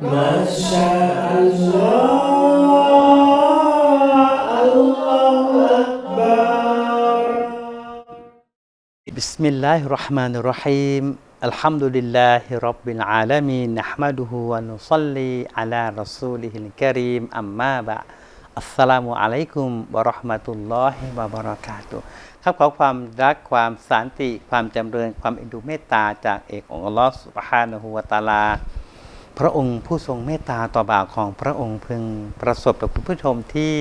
ما شاء الله الله أكبر بسم الله الرحمن الرحيم الحمد لله رب العالمين نحمده ونصلي على رسوله الكريم أما بعدอัสสลามุอะลัยกุมวะเราะห์มะตุลลอฮิวะบะเราะกาตุฮ์ครับขอความรักความสันติ ความจำเริญความเอ็นดูเมตตาจากเอกองค์อัลลอฮ์สุบฮานะฮูวะตะอาลา พระองค์ผู้ทรงเมตตาต่อบ่าวของพระองค์พึงประสบกับคุณผู้ชมที่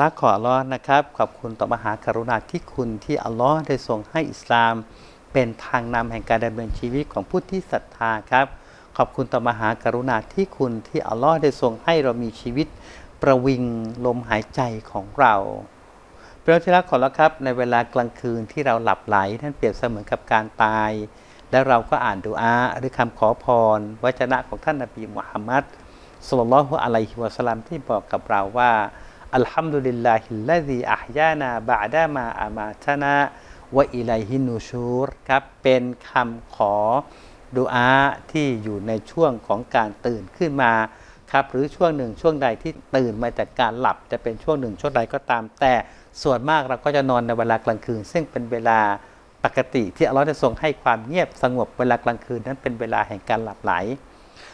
รักขออัลลอฮ์นะครับ ขอบคุณต่อมหากรุณาธิคุณที่อัลลอฮ์ได้ทรงให้อิสลาม เป็นทางนำแห่งการดำเนินชีวิตของผู้ที่ศรัทธาครับ ขอบคุณต่อมหากรุณาธิคุณที่อัลลอฮ์ได้ทรงให้เรามีชีวิต ประวิงลมหายใจของเราเปรียบที่รักของเราครับ ในเวลากลางคืนที่เราหลับไหลท่านเปรียบเสมือนกับการตาย แล้วเราก็อ่านดูอาหรือคำขอพรวจนะของท่านนบีมุฮัมมัดสุลลัลฮุอะลัยฮิวะสัลลัมที่บอกกับเราว่าอัลฮัมดุลิลลาฮิลลาซีอัฮยานาบะดามาอามาตนะวะอิลัยฮินูชูรครับเป็นคำขอดูอาที่อยู่ในช่วงของการตื่นขึ้นมาครับหรือช่วงหนึ่งช่วงใดที่ตื่นมาจากการหลับจะเป็นช่วงหนึ่งช่วงใดก็ตาม แต่ส่วนมากเราก็จะนอนในเวลากลางคืน ซึ่งเป็นเวลา ปกติที่อัลลอฮ์ได้ทรงให้ความเงียบสงบเวลากลางคืนนั้นเป็นเวลาแห่งการหลับไหล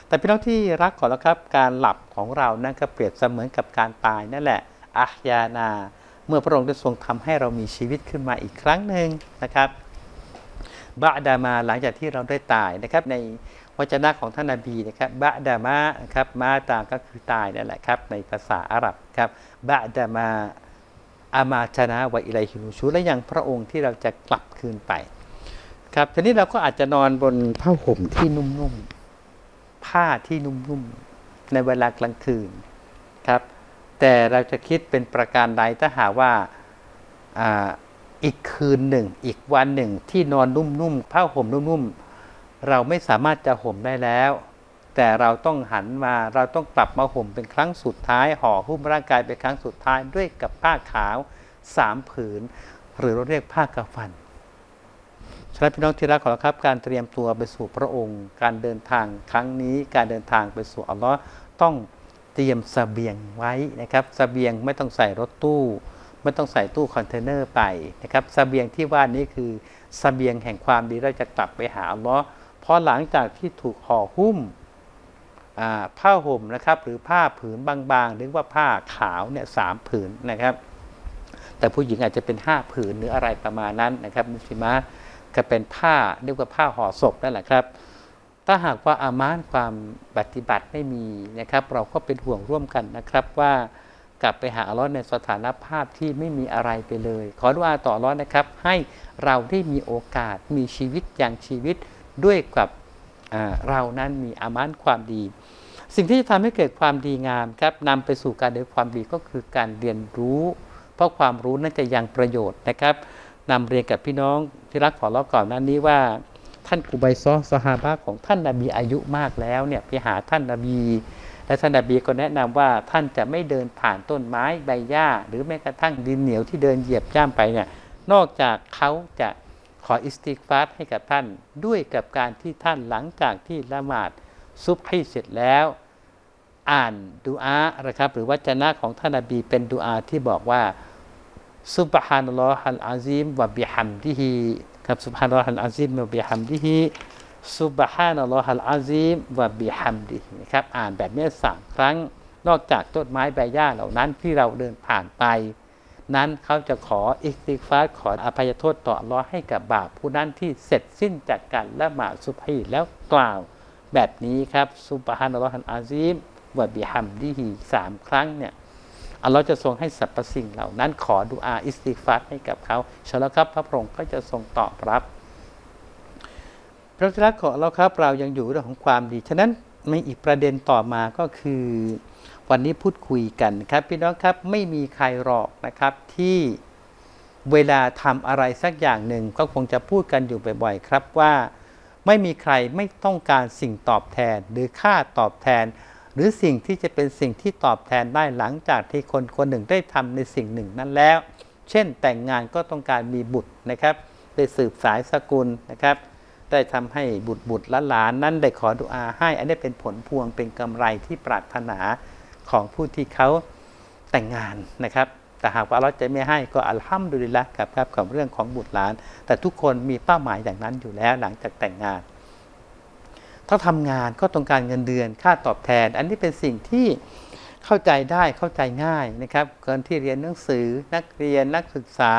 แต่พี่น้องที่รักขอแล้วครับการหลับของเรานั่นก็เปรียบเสมือนกับการตายนั่นแหละอัฮยานา เมื่อพระองค์ได้ทรงทำให้เรามีชีวิตขึ้นมาอีกครั้งหนึ่งนะครับบะดามาหลังจากที่เราได้ตายนะครับ ในวจนะของท่านนาบีนะครับบะดามานะครับมาตาก็คือตายนั่นแหละครับในภาษาอาหรับครับบะดามา อามาชนะวะอิไลฮินูชูและยังพระองค์ที่เราจะกลับคืนไป ครับทีนี้เราก็อาจจะนอนบนผ้าห่มที่นุ่มๆผ้าที่นุ่มๆในเวลากลางคืนครับ แต่เราจะคิดเป็นประการใดถ้าหากว่าอาอีกคืนหนึ่ง อีกวันหนึ่งที่นอนนุ่มๆผ้าห่มนุ่มๆเราไม่สามารถจะห่มได้แล้ว แต่เราต้องหันมาเราต้องกลับมาห่มเป็นครั้งสุดท้าย ห่อหุ้มร่างกายเป็นครั้งสุดท้ายด้วยกับผ้าขาวสามผืน หรือเราเรียกผ้ากาฟันฉะนั้นพี่น้องที่รักของเราครับ การเตรียมตัวไปสู่พระองค์ การเดินทางครั้งนี้ การเดินทางไปสู่อัลลอฮ์ต้องเตรียมสเสบียงไว้นะครับสเสบียงไม่ต้องใส่รถตู้ ไม่ต้องใส่ตู้คอนเทนเนอร์ไปนะครับสเสบียงที่ว่านี้คือสเสบียงแห่งความดีเราจะกลับไปหาอัลลอฮ์เพราะหลังจากที่ถูกห่อหุ้ม ผ้าห่มนะครับหรือผ้าผืนบางๆหรือว่าผ้าขาวเนี่ยสามผืนนะครับ แต่ผู้หญิงอาจจะเป็นห้าผืนหรืออะไรประมาณนั้นนะครับมุสลิมะก็เป็นผ้าเรียกว่าผ้าห่อศพนั่นแหละครับ ถ้าหากว่าอามานความปฏิบัติไม่มีนะครับ เราก็เป็นห่วงร่วมกันนะครับว่ากลับไปหาอัลลอฮ์ในสถานภาพที่ไม่มีอะไรไปเลย ขอดุอาต่ออัลลอฮ์นะครับ ให้เราได้มีโอกาสมีชีวิตอย่างชีวิตด้วยกับ เรานั้นมีอามานความดี สิ่งที่จะทำให้เกิดความดีงามครับนำไปสู่การเดินความดีก็คือการเรียนรู้ เพราะความรู้นั้นจะยังประโยชน์นะครับนำเรียนกับพี่น้องที่รักขอร้องก่อนนั้นนี้ว่าท่านกูไบซอสฮาบะของท่านนาบีอายุมากแล้วเนี่ยไปหาท่านนาบีและท่านนาบีก็แนะนำว่าท่านจะไม่เดินผ่านต้นไม้ใบหญ้า หรือแม้กระทั่งดินเหนียวที่เดินเหยียบย่ำไปเนี่ยนอกจากเขาจะ ขออิสติกฟาร์ให้กับท่านด้วยกับการที่ท่านหลังจากที่ละหมาดซุบให้เสร็จแล้ว อ่านดูอานะครับ หรือวจนะของท่านนบีเป็นดูอาที่บอกว่าซุบฮานัลลอฮัลอาซิมวะบิฮัมดิฮิครับซุบฮานัลลอฮัลอาซิมวะบิฮัมดิฮิซุบฮานัลลอฮัลอาซิมวะบิฮัมดิฮินะครับอ่านแบบนี้สามครั้งนอกจากต้นไม้ใบหญ้าเหล่านั้นที่เราเดินผ่านไป นั้นเขาจะขออิสติกฟาขออภัยโทษต่ออัลลอให้กับบาปผู้นั้นที่เสร็จสิ้นจากการละหมาดซุบฮีแล้วกล่าวแบบนี้ครับซุบฮานัลลอฮัลอาซิมวะบิฮัมดิฮิสามครั้งเนี่ยอัลลอฮ์จะทรงให้สรรพสิ่งเหล่านั้นขอดุอาอิสติกฟาให้กับเขาฉะนั้นครับพระพระองค์ก็จะทรงตอบรับ พระเจ้าของเราครับเรายังอยู่เรื่องของความดี ฉะนั้นมีอีกประเด็นต่อมาก็คือ วันนี้พูดคุยกันครับ พี่น้องครับไม่มีใครหรอกนะครับที่เวลาทำอะไรสักอย่างหนึ่งก็คงจะพูดกันอยู่บ่อยๆครับว่า ไม่มีใครไม่ต้องการสิ่งตอบแทน หรือค่าตอบแทน หรือสิ่งที่จะเป็นสิ่งที่ตอบแทนได้หลังจากที่คนคนหนึ่งได้ทำในสิ่งหนึ่งนั้นแล้ว เช่นแต่งงานก็ต้องการมีบุตรนะครับได้สืบสายสกุลนะครับ ได้ทำให้บุตรบุตรและหลานนั้นได้ขอดุอาให้ อันนี้เป็นผลพวงเป็นกำไรที่ปรารถนา ของผู้ที่เขาแต่งงานนะครับ แต่หากว่าเราจะไม่ให้ก็อัลฮัมดุลิลละครับครับกับเรื่องของบุตรหลาน แต่ทุกคนมีเป้าหมายอย่างนั้นอยู่แล้วหลังจากแต่งงาน ถ้าทำงานก็ต้องการเงินเดือนค่าตอบแทน อันนี้เป็นสิ่งที่เข้าใจได้เข้าใจง่ายนะครับคนที่เรียนหนังสือนักเรียนนักศึกษา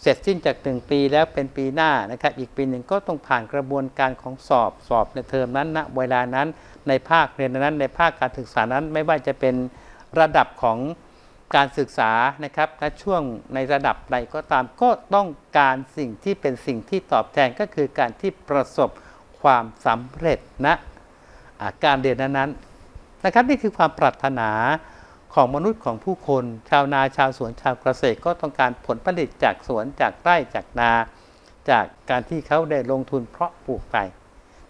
เสร็จสิ้นจากหนึ่งปีแล้วเป็นปีหน้านะครับอีกปีหนึ่งก็ต้องผ่านกระบวนการของสอบสอบในเทอมนั้นณเวลานั้นในภาคเรียนนั้น ในภาคการศึกษานั้นไม่ว่าจะเป็นระดับของการศึกษานะครับและช่วงในระดับใดก็ตามก็ต้องการสิ่งที่เป็นสิ่งที่ตอบแทนก็คือการที่ประสบความสำเร็จณอ่าการเรียนนั้นๆนะครับนี่คือความปรารถนา ของมนุษย์ของผู้คน ชาวนาชาวสวนชาวเกษตรก็ต้องการผลผลิตจากสวนจากไร่จากนา จากการที่เขาได้ลงทุนเพาะปลูกไป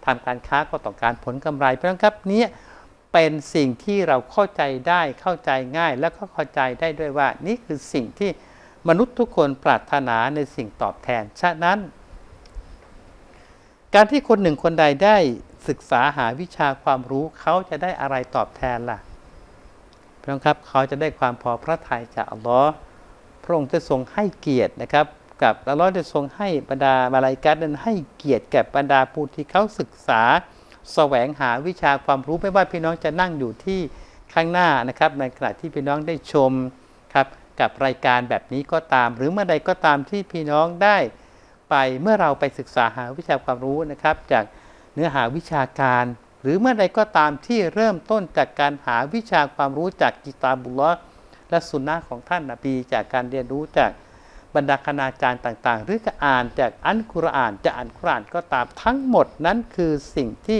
ทำการค้าก็ต้องการผลกำไรเพราะนั้นครับนี้เป็นสิ่งที่เราเข้าใจได้เข้าใจง่าย แล้วก็เข้าใจได้ด้วยว่า นี่คือสิ่งที่มนุษย์ทุกคนปรารถนาในสิ่งตอบแทน ฉะนั้น การที่คนหนึ่งคนใดได้ศึกษาหาวิชาความรู้เขาจะได้อะไรตอบแทนล่ะ พี่น้องครับเขาจะได้ความพอพระทัยจากอัลลอฮ์พระองค์จะทรงให้เกียรตินะครับ กับอัลลอฮ์จะทรงให้บรรดามาลายกัตนั้นให้เกียรติแก่บรรดาผู้ที่เขาศึกษาแสวงหาวิชาความรู้ไม่ว่าพี่น้องจะนั่งอยู่ที่ข้างหน้านะครับ ในขณะที่พี่น้องได้ชมครับกับรายการแบบนี้ก็ตาม หรือเมื่อใดก็ตามที่พี่น้องได้ไปเมื่อเราไปศึกษาหาวิชาความรู้นะครับ จากเนื้อหาวิชาการ หรือเมื่อใดก็ตามที่เริ่มต้นจากการหาวิชาความรู้จากกิตาบุลละและสุนนะของท่านนบีจากการเรียนรู้จากบรรดาคณาจารย์ต่างๆ หรือจะอ่านจากอันกุรอานจะอ่านกุรอานก็ตามทั้งหมดนั้นคือสิ่งที่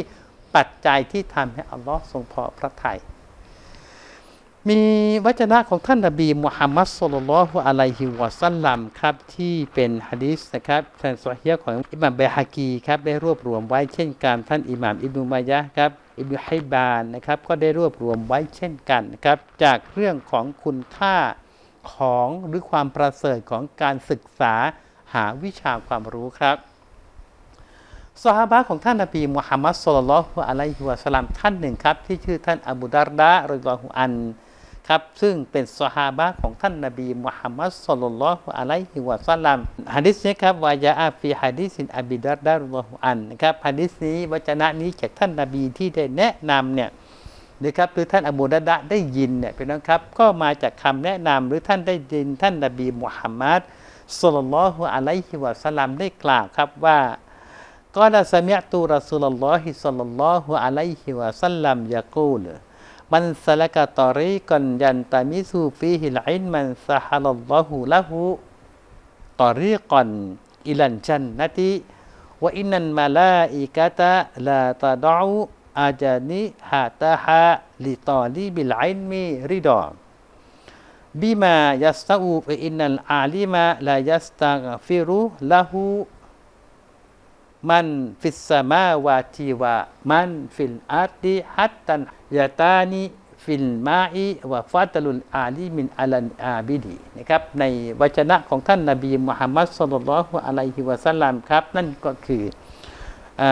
ปัจจัยที่ทำให้อัลลอฮ์ทรงพอพระทัย มีวจนะของท่านนบีมุฮัมมัดสุลลัลฮุอะลัยฮิวะสัลลัมครับที่เป็นฮะดีษนะครับท่านซอฮีฮ์ของอิหม่ามเบฮากีครับได้รวบรวมไว้เช่นกันท่านอิหม่ามอิบนุมายะครับอิบนุฮิบานนะครับก็ได้รวบรวมไว้เช่นกันนะครับจากเรื่องของคุณค่าของหรือความประเสริฐของการศึกษาหาวิชาความรู้ครับสหายของท่านนบีมุฮัมมัดสุลลัลฮุอะลัยฮิวะสัลลัมท่านหนึ่งครับที่ชื่อท่านอบูดาร์ดะรอยลอฮุอัน ครับซึ่งเป็นสหาบะของท่านนบีมุฮัมมัดสุลลัลฮุอะลัยฮิวะซัลลัมฮะดิษนี้ครับวายาอาฟีฮะดิสินอบิดัดดารุลฮุอันนะครับฮะดิษนี้วจนะนี้จากท่านนบีที่ได้แนะนำเนี่ยนะครับหรือท่านอบูดะดะได้ยินเนี่ยเป็นน้อครับก็มาจากคำแนะนำหรือท่านได้ยินท่านนบีมุฮัมมัดสุลลัลฮุอะลัยฮิวะซัลลัมได้กล่าวครับว่าก็ลาสมียตูรัสุลลอฮิสุลลัลลอฮุอะลัยฮิวะซัลลัมยะกูล มันฟิสมาวาติ มันฟิสมาวาทีวะมันฟิลอาร์ติฮัตตันยาตานิฟิลมาอีวะฟาตลุลอาลีมินอัลันอาบิดีนะครับในวจนะของท่านนบีมุฮัมมัดสุลลัลฮุอะลัยฮิวะสัลลัมครับ นั่นก็คืออ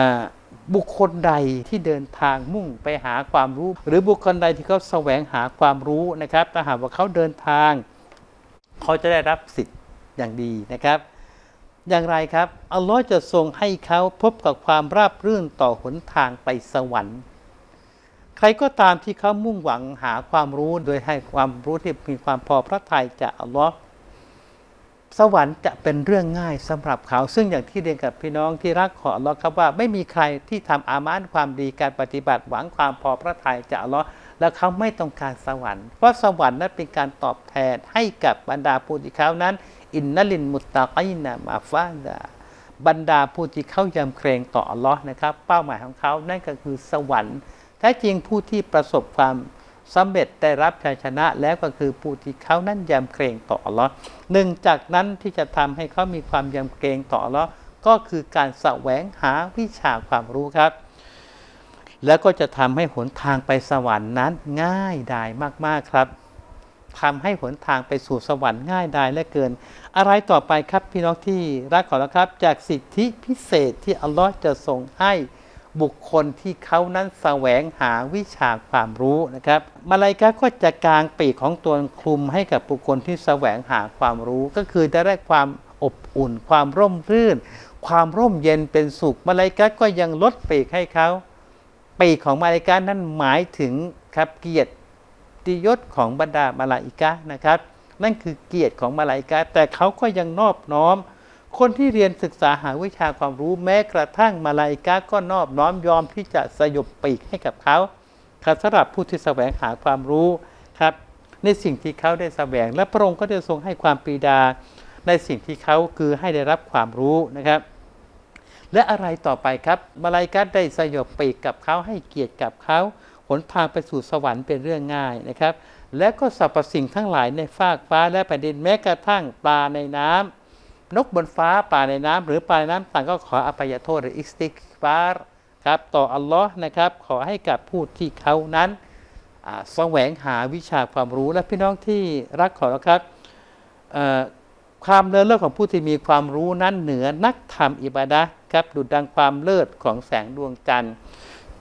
บุคคลใดที่เดินทางมุ่งไปหาความรู้ หรือบุคคลใดที่เขาแสวงหาความรู้นะครับถ้าหากว่าเขาเดินทาง เขาจะได้รับสิทธิ์อย่างดีนะครับ อย่างไรครับ อัลลอฮ์จะทรงให้เขาพบกับความราบรื่นต่อหนทางไปสวรรค์ ใครก็ตามที่เขามุ่งหวังหาความรู้โดยให้ความรู้ที่มีความพอพระทัยจากอัลลอฮ์สวรรค์จะเป็นเรื่องง่ายสำหรับเขา ซึ่งอย่างที่เรียนกับพี่น้องที่รักของอัลลอฮ์ครับว่าไม่มีใครที่ทำอามานความดีการปฏิบัติหวังความพอพระทัยจากอัลลอฮ์แล้วเขาไม่ต้องการสวรรค์ เพราะสวรรค์นั้นเป็นการตอบแทนให้กับบรรดาผู้ที่เขานั้น อินนัลินมุตตะกีนามาฟาดาบรรดาผู้ที่เขายำเกรงต่ออัลลอฮ์นะครับ เป้าหมายของเขานั่นก็คือสวรรค์แท้จริงผู้ที่ประสบความสำเร็จได้รับชัยชนะแล้วก็คือผู้ที่เขานั้นยำเกรงต่ออัลลอฮ์หนึ่งจากนั้นที่จะทำให้เขามีความยำเกรงต่ออัลลอฮ์ก็คือการแสวงหาวิชาความรู้ครับ แล้วก็จะทำให้หนทางไปสวรรค์นั้นง่ายดายมากๆครับ ทำให้หนทางไปสู่สวรรค์ง่ายดายเหลือเกิน อะไรต่อไปครับพี่น้องที่รักของเรับครับ จากสิทธิพิเศษที่อัลลอฮ์จะทรงให้บุคคลที่เขานั้นแสวงหาวิชาความรู้นะครับมาลายกาก็จะกางปีกของตัวคลุมให้กับบุคคลที่แสวงหาความรู้ ก็คือจะได้ความอบอุ่น ความร่มรื่น ความร่มเย็นเป็นสุขมาลายกาก็ยังลดปีกให้เขาปีกของมาลาอิกานั้นหมายถึงครับเกียรติ ติยศของบรรดามาลาอิกานะครับ นั่นคือเกียรติของมาลาอิกาแต่เขาก็ยังนอบน้อม คนที่เรียนศึกษาหาวิชาความรู้แม้กระทั่งมาลาอิกาก็นอบน้อมยอมที่จะสยบปีกให้กับเขาครับสำหรับผู้ที่แสวงหาความรู้ครับ ในสิ่งที่เขาได้แสวง และพระองค์ก็ได้ทรงให้ความปรีดา ในสิ่งที่เขาคือให้ได้รับความรู้นะครับและอะไรต่อไปครับ มาลายกัดได้สยบปีกกับเขาให้เกียรติกับเขา หนทางไปสู่สวรรค์เป็นเรื่องง่ายนะครับ และก็สรรพสิ่งทั้งหลายในฟากฟ้าและแผ่นดินแม้กระทั่งปลาในน้ำนกบนฟ้าปลาในน้ำหรือปลาในน้ำต่างก็ขออภัยโทษหรืออิสติกฟารครับต่ออัลลอฮ์นะครับขอให้กับผู้ที่เขานั้นอ่าแสวงหาวิชาความรู้และพี่น้องที่รักขอรับความเลิศเลิศของผู้ที่มีความรู้นั้นเหนือนักธรรมอิบาดะห์ครับดุจดังความเลิศของแสงดวงจันทร์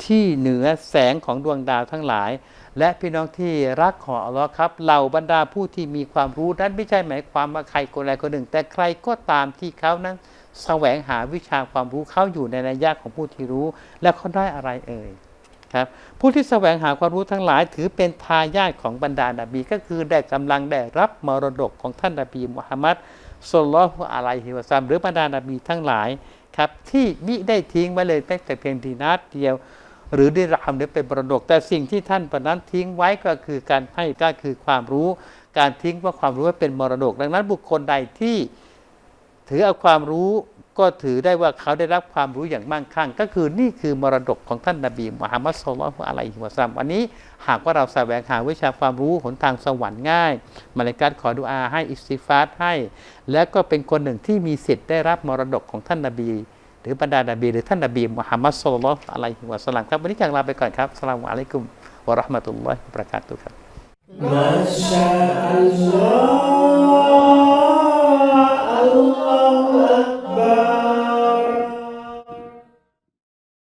ที่เหนือแสงของดวงดาวทั้งหลาย และพี่น้องที่รักของอัลลอฮ์ครับเหล่าบรรดาผู้ที่มีความรู้นั้นไม่ใช่หมายความว่าใครคนใดคนหนึ่ง แต่ใครก็ตามที่เขานั้นแสวงหาวิชาความรู้เขาอยู่ในนัยยะของผู้ที่รู้ และเขาได้อะไรเอ่ยครับผู้ที่แสวงหาความรู้ทั้งหลาย ถือเป็นทายาทของบรรดานาบี ก็คือได้กำลังได้รับมรดกของท่านนาบีมุฮัมมัดสุลลัลฮุอะลัยฮิวะซัมหรือบรรดานาบีทั้งหลายครับที่มิได้ทิ้งไว้เลยแม้แต่เพียงดีนาดเดียว หรือได้รามหรือเป็นมรดก แต่สิ่งที่ท่านประนั้นทิ้งไว้ก็คือการให้ก็คือความรู้ การทิ้งว่าความรู้ไว้เป็นมรดก ดังนั้นบุคคลใดที่ถือเอาความรู้ก็ถือได้ว่าเขาได้รับความรู้อย่างมั่งคั่ง ก็คือนี่คือมรดกของท่านนบีมุฮัมมัดสุลลัลอฮุอะลัยฮิวะซัมวันนี้หากว่าเราแสวงหาวิชาความรู้หนทางสวรรค์ง่ายมาเลกัดขอดุอาให้อิสติฟาร์ให้ และก็เป็นคนหนึ่งที่มีสิทธิ์ได้รับมรดกของท่านนบี หรือบรรดานบีหรือท่านนบีมุฮัมมัดสุลลัลอะไรยฮิวสัลลังครับวันนี้จางลาไปก่อนครับสลามุอะลัยกุมวะราะห์มะตุลลอฮิวะบะเราะกาตุครับมาชาอัลลอฮ์